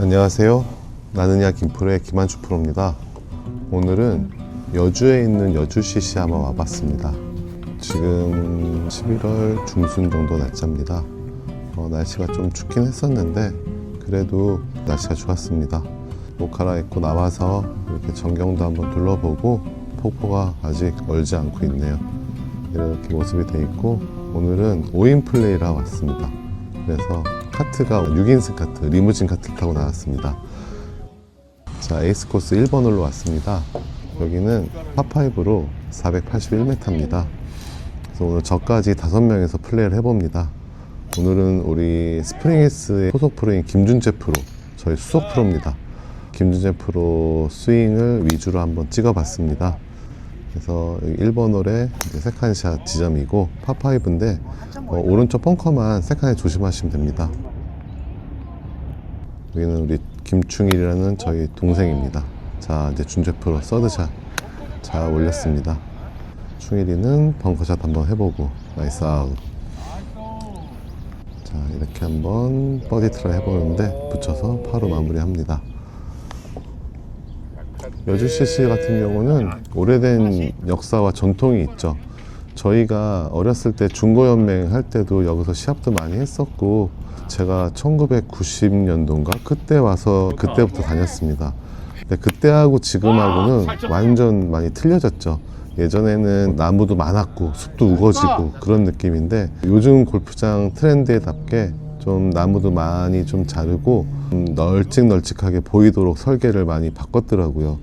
안녕하세요. 나는야 김프로의 김한주 프로입니다. 오늘은 여주에 있는 여주CC 한번 와봤습니다. 지금 11월 중순 정도 날짜입니다. 어, 날씨가 좀 춥긴 했었는데 그래도 날씨가 좋았습니다. 옷 갈아입고 나와서 이렇게 전경도 한번 둘러보고 폭포가 아직 얼지 않고 있네요. 이렇게 모습이 돼 있고 오늘은 5인 플레이라 왔습니다. 그래서 카트가 6인승 카트, 리무진 카트를 타고 나왔습니다. 자, 에이스 코스 1번 홀로 왔습니다. 여기는 파5로 481m입니다. 그래서 오늘 저까지 5명에서 플레이를 해봅니다. 오늘은 우리 스프링에스의 소속 프로인 김준재 프로, 저희 수석 프로입니다. 김준재 프로 스윙을 위주로 한번 찍어봤습니다. 그래서 1번 홀에 세컨샷 지점이고 파5인데 어, 오른쪽 벙커만 세컨에 조심하시면 됩니다. 여기는 우리 김충일이라는 저희 동생입니다. 자 이제 준재 프로 서드샷 잘 올렸습니다. 충일이는 벙커샷 한번 해보고 나이스 아웃. 자 이렇게 한번 버디 트라이 해보는데 붙여서 파로 마무리합니다. 여주CC 같은 경우는 오래된 역사와 전통이 있죠. 저희가 어렸을 때 중고연맹 할 때도 여기서 시합도 많이 했었고 제가 1990년도인가 그때 와서 그때부터 다녔습니다. 근데 그때하고 지금하고는 완전 많이 틀려졌죠. 예전에는 나무도 많았고 숲도 우거지고 그런 느낌인데 요즘 골프장 트렌드에답게 좀 나무도 많이 좀 자르고 좀 널찍널찍하게 보이도록 설계를 많이 바꿨더라고요.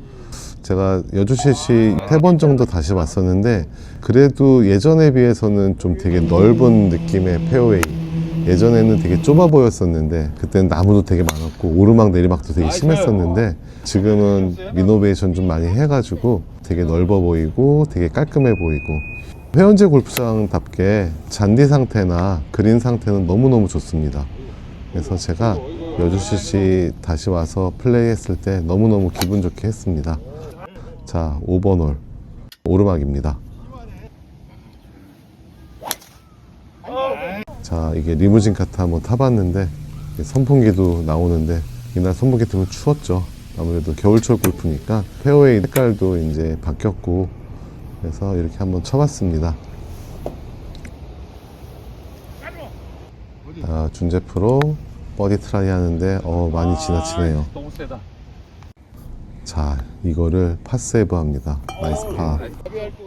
제가 여주CC 세번 정도 다시 왔었는데 그래도 예전에 비해서는 좀 되게 넓은 느낌의 페어웨이 예전에는 되게 좁아 보였었는데 그때는 나무도 되게 많았고 오르막 내리막도 되게 심했었는데 지금은 리노베이션 좀 많이 해가지고 되게 넓어 보이고 되게 깔끔해 보이고. 회원제 골프장답게 잔디 상태나 그린 상태는 너무너무 좋습니다. 그래서 제가 여주CC 다시 와서 플레이했을 때 너무너무 기분 좋게 했습니다. 자 5번 홀 오르막입니다 자 이게 리무진 카트 한번 타봤는데 선풍기도 나오는데 이날 선풍기 때문에 추웠죠. 아무래도 겨울철 골프니까 페어웨이 색깔도 이제 바뀌었고 그래서 이렇게 한번 쳐봤습니다. 자 준재 프로 버디 트라이 하는데 어 많이 지나치네요. 너무 세다. 자 이거를 파세이브 합니다. 나이스 파.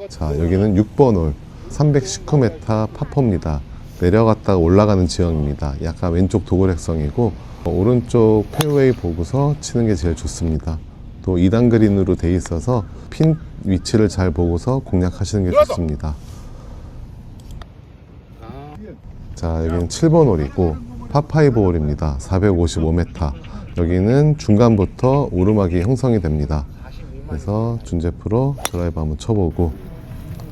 자 여기는 6번 홀 319m 파포입니다 내려갔다가 올라가는 지형입니다. 약간 왼쪽 도그렉성이고 어, 오른쪽 페어웨이 보고서 치는 게 제일 좋습니다. 또 2단 그린으로 돼 있어서 핀 위치를 잘 보고서 공략하시는 게 좋습니다. 자 여기는 7번 홀이고 파5 홀입니다. 455m 여기는 중간부터 오르막이 형성이 됩니다. 그래서 준재 프로 드라이브 한번 쳐보고.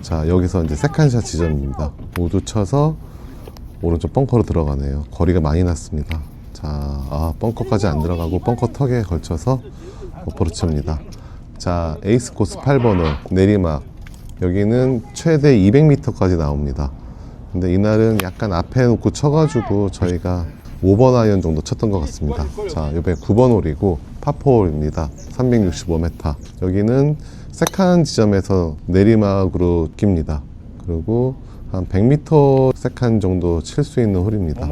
자 여기서 이제 세컨샷 지점입니다. 모두 쳐서 오른쪽 벙커로 들어가네요 거리가 많이 났습니다 자 아, 벙커까지 안 들어가고 벙커 턱에 걸쳐서 어프로치입니다 자 에이스 코스 8번 홀 내리막 여기는 최대 200m까지 나옵니다 근데 이날은 약간 앞에 놓고 쳐가지고 저희가 5번 아이언 정도 쳤던 것 같습니다. 자, 이번에 9번 홀이고 파포홀입니다. 365m. 여기는 세컨 지점에서 내리막으로 낍니다. 그리고 한 100m 세컨 정도 칠 수 있는 홀입니다.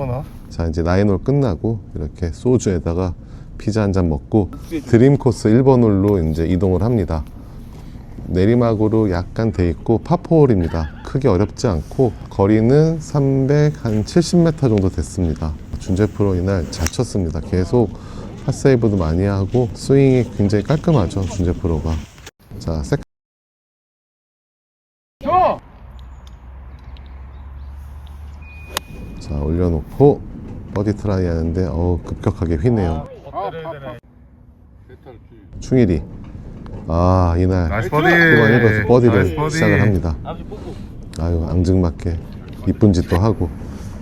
자, 이제 나인홀 끝나고 이렇게 소주에다가 피자 한 잔 먹고 드림 코스 1번 홀로 이제 이동을 합니다. 내리막으로 약간 돼 있고 파포홀입니다. 크게 어렵지 않고 거리는 370m 정도 됐습니다. 준재 프로 이날 잘 쳤습니다. 계속 핫세이브도 많이 하고 스윙이 굉장히 깔끔하죠. 준재 프로가. 자, 세 줘! 자 올려놓고 버디 트라이 하는데 어 급격하게 휘네요. 아, 충일이 아 이날 나이스 버디. 후반 1번에서 버디를 버디. 시작을 합니다. 아유 앙증맞게 이쁜 짓도 하고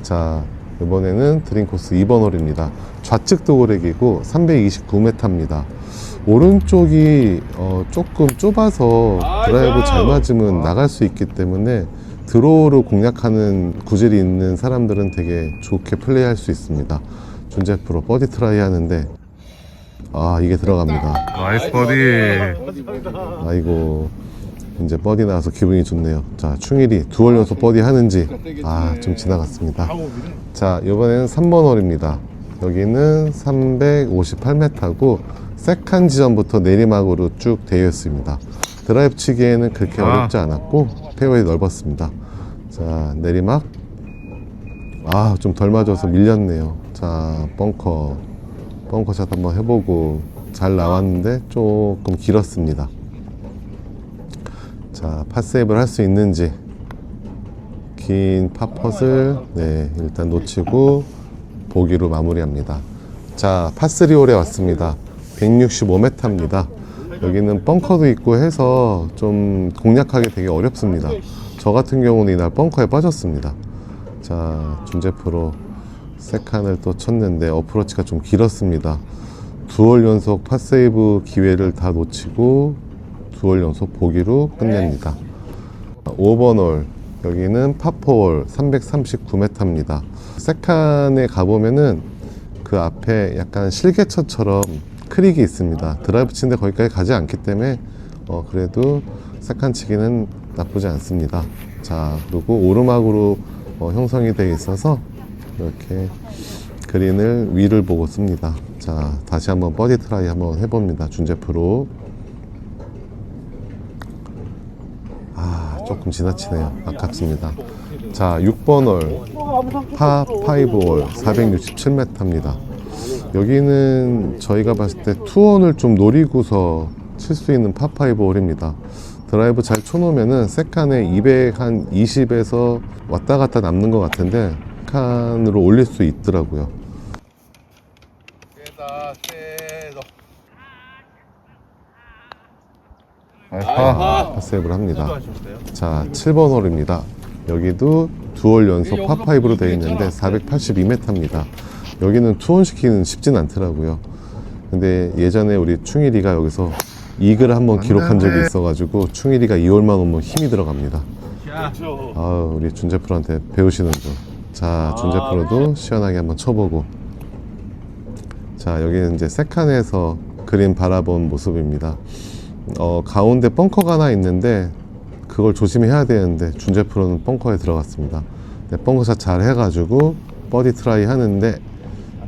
자 이번에는 드림코스 2번 홀입니다. 좌측 도그렉이고 329m입니다. 오른쪽이 어, 조금 좁아서 드라이브 잘 맞으면 나갈 수 있기 때문에 드로우로 공략하는 구질이 있는 사람들은 되게 좋게 플레이할 수 있습니다. 준재 프로 버디 트라이 하는데 아 이게 들어갑니다. 나이스 버디. 아이고 이제 버디 나와서 기분이 좋네요. 자 충일이 두월 연속 버디 하는지 아 좀 지나갔습니다. 자 이번에는 3번 홀입니다. 여기는 358m고 세컨 지점부터 내리막으로 쭉 되어 있습니다. 드라이브 치기에는 그렇게 아. 어렵지 않았고 페어웨이 넓었습니다. 자 내리막 아 좀 덜 맞아서 밀렸네요. 자 벙커 벙커샷 한번 해보고 잘 나왔는데 조금 길었습니다. 자, 팟세이브를 할 수 있는지 긴 팟펫을 네, 일단 놓치고 보기로 마무리합니다. 자, 파3홀에 왔습니다. 165m입니다. 여기는 벙커도 있고 해서 좀 공략하기 되게 어렵습니다. 저 같은 경우는 이날 벙커에 빠졌습니다. 자, 준재 프로 세칸을 또 쳤는데 어프로치가 좀 길었습니다. 두월 연속 팟세이브 기회를 다 놓치고 두월 연속 보기로 끝냅니다. 5번 홀 여기는 파포홀 339m입니다. 세칸에 가보면은 그 앞에 약간 실개처처럼 크릭이 있습니다. 드라이브 치는데 거기까지 가지 않기 때문에 어 그래도 세칸 치기는 나쁘지 않습니다. 자 그리고 오르막으로 어, 형성이 되어 있어서 이렇게 그린을 위를 보고 씁니다. 자 다시 한번 버디 트라이 한번 해봅니다. 준재 프로. 아 조금 지나치네요. 아깝습니다. 자 6번 홀 파 5홀 467m입니다. 여기는 저희가 봤을 때 투혼을 좀 노리고서 칠 수 있는 파5 홀입니다. 드라이브 잘 쳐놓으면은 세칸에 200한 20에서 왔다 갔다 남는 것 같은데 칸으로 올릴 수 있더라고요. 아, 파세이브를 합니다. 자, 7번 홀입니다. 여기도 두홀 연속 파5로 되어 있는데 482m입니다. 여기는 투혼 시키는 쉽진 않더라고요. 근데 예전에 우리 충일이가 여기서 이글 한번 기록한 적이 있어가지고 충일이가 2홀만 오면 힘이 들어갑니다. 아, 우리 준재 프로한테 배우시는 중. 자, 준재 프로도 시원하게 한번 쳐보고. 자, 여기는 이제 세칸에서 그린 바라본 모습입니다. 어, 가운데 벙커가 하나 있는데 그걸 조심해야 되는데 준재 프로는 벙커에 들어갔습니다. 네, 벙커샷 잘 해가지고 버디 트라이 하는데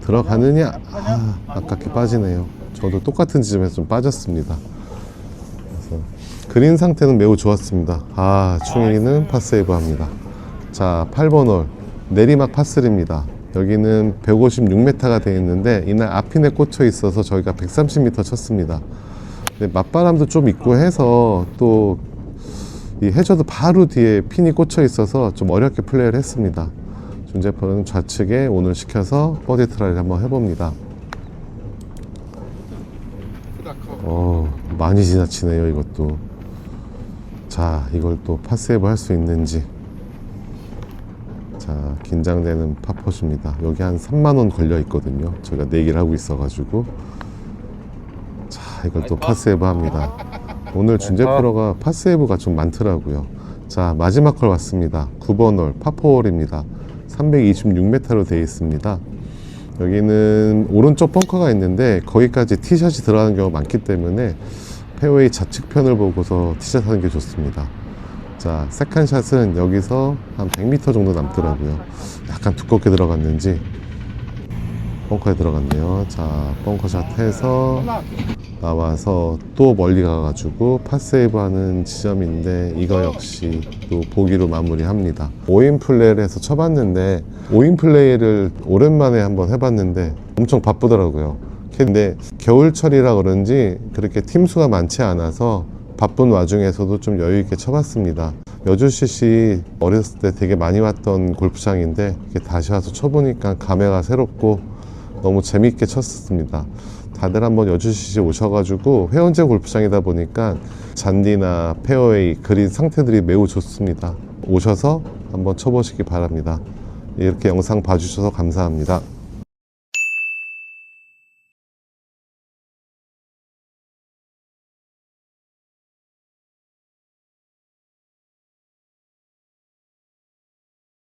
들어가느냐? 아, 아깝게 빠지네요. 저도 똑같은 지점에서 좀 빠졌습니다. 그린 상태는 매우 좋았습니다. 아, 충일이는 파세이브 합니다. 자, 8번 홀 내리막 파3입니다. 여기는 156m가 되어 있는데 이날 앞핀에 꽂혀 있어서 저희가 130m 쳤습니다. 근데 맞바람도 좀 있고 해서 또 이 해저드 바로 뒤에 핀이 꽂혀 있어서 좀 어렵게 플레이를 했습니다. 준재퍼는 좌측에 오늘 시켜서 버디 트라이를 한번 해봅니다. 어, 많이 지나치네요, 이것도. 자, 이걸 또 파세이브 할 수 있는지. 자, 긴장되는 파포입니다. 여기 한 3만원 걸려 있거든요. 저희가 내기를 하고 있어 가지고. 자, 이걸 또 파세이브 합니다. 오늘 준재 프로가 파세이브가 좀 많더라고요. 자, 마지막 홀 왔습니다. 9번 홀, 파포홀입니다. 326m로 되어 있습니다. 여기는 오른쪽 벙커가 있는데 거기까지 티샷이 들어가는 경우가 많기 때문에 페어웨이 좌측편을 보고서 티샷 하는 게 좋습니다. 자, 세컨샷은 여기서 한 100m 정도 남더라고요. 약간 두껍게 들어갔는지 벙커에 들어갔네요. 자, 벙커샷 해서 나와서 또 멀리 가가지고 파세이브 하는 지점인데 이거 역시 또 보기로 마무리합니다. 5인 플레이를 해서 쳐봤는데 5인 플레이를 오랜만에 한번 해봤는데 엄청 바쁘더라고요. 근데 겨울철이라 그런지 그렇게 팀 수가 많지 않아서 바쁜 와중에서도 좀 여유 있게 쳐봤습니다. 여주시시 어렸을 때 되게 많이 왔던 골프장인데 다시 와서 쳐보니까 감회가 새롭고 너무 재밌게 쳤습니다. 다들 한번 여주시시 오셔가지고 회원제 골프장이다 보니까 잔디나 페어웨이 그린 상태들이 매우 좋습니다. 오셔서 한번 쳐보시기 바랍니다. 이렇게 영상 봐주셔서 감사합니다.